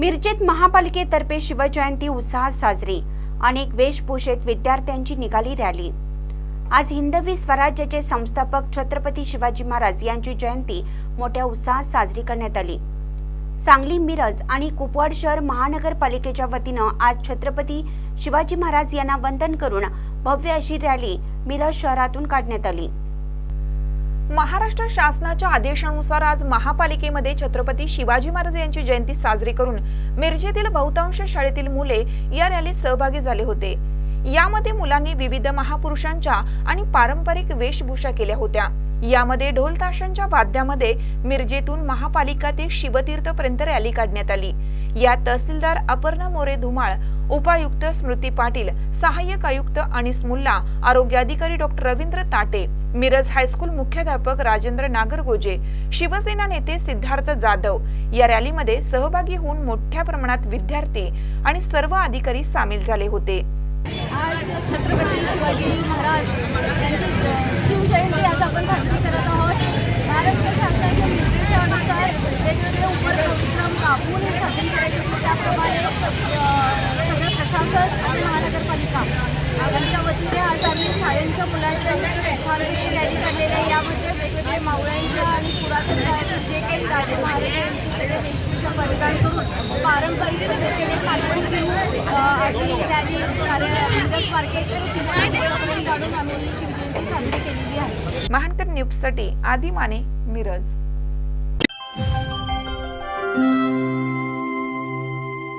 मिरजेत महापालिकेतर्फे शिवजयंती उत्साहात साजरी. अनेक वेशभूषेत विद्यार्थ्यांची निघाली रॅली. आज हिंदवी स्वराज्याचे संस्थापक छत्रपती शिवाजी महाराज यांची जयंती मोठ्या उत्साहात साजरी करण्यात आली. सांगली मिरज आणि कुपवाड शहर महानगरपालिकेच्या वतीनं आज छत्रपती शिवाजी महाराज यांना वंदन करून भव्य अशी रॅली मिरज शहरातून काढण्यात आली. महाराष्ट्र शासनाच्या आदेशानुसार आज महापालिकेमध्ये छत्रपती शिवाजी महाराज यांची जयंती साजरी करून मिरजेतील बहुतांश शाळेतील मुले या रॅलीत सहभागी झाले होते. यामध्ये मुलांनी विविध महापुरुषांच्या आणि पारंपरिक वेशभूषा केल्या होत्या. यामध्ये ढोल ताशांच्या वाद्यामध्ये मिरजेतून महापालिका ते शिवतीर्थ पर्यंत रॅली काढण्यात आली. या तहसीलदार अपर्णा मोरे धुमाळ उपायुक्त स्मृती पाटील सहाय्यक आयुक्त अनिस मुल्ला आरोग्य अधिकारी डॉक्टर रवींद्र ताटे मिरज हायस्कूल मुख्याध्यापक राजेंद्र नागरगोजे शिवसेना नेते सिद्धार्थ जाधव. या रॅलीमध्ये सहभागी होऊन मोठ्या प्रमाणात विद्यार्थी आणि सर्व अधिकारी सामील झाले होते. आज छत्रपती शिवाजी महाराज यांची श- शिवजयंती आज आपण साजरी करत आहोत. महाराष्ट्र शासनाच्या निर्देशानुसार वेगवेगळे उपक्रम राबवून साजरी करायचे होते. त्याप्रमाणे सगळं प्रशासन आणि महानगरपालिका यांच्या वतीने आज आम्ही शाळेंच्या मुलांच्या छान रॅली काढलेली आहे. यामध्ये वेगवेगळे मावळ्यांच्या आणि पुरातन जे काही राजे महाराज यांचे सगळे वेशभूषा परिधान करून पारंपरिक पद्धतीने पालखी घेऊन अशी महानकर न्यूजसाठी आदिमाने मिरज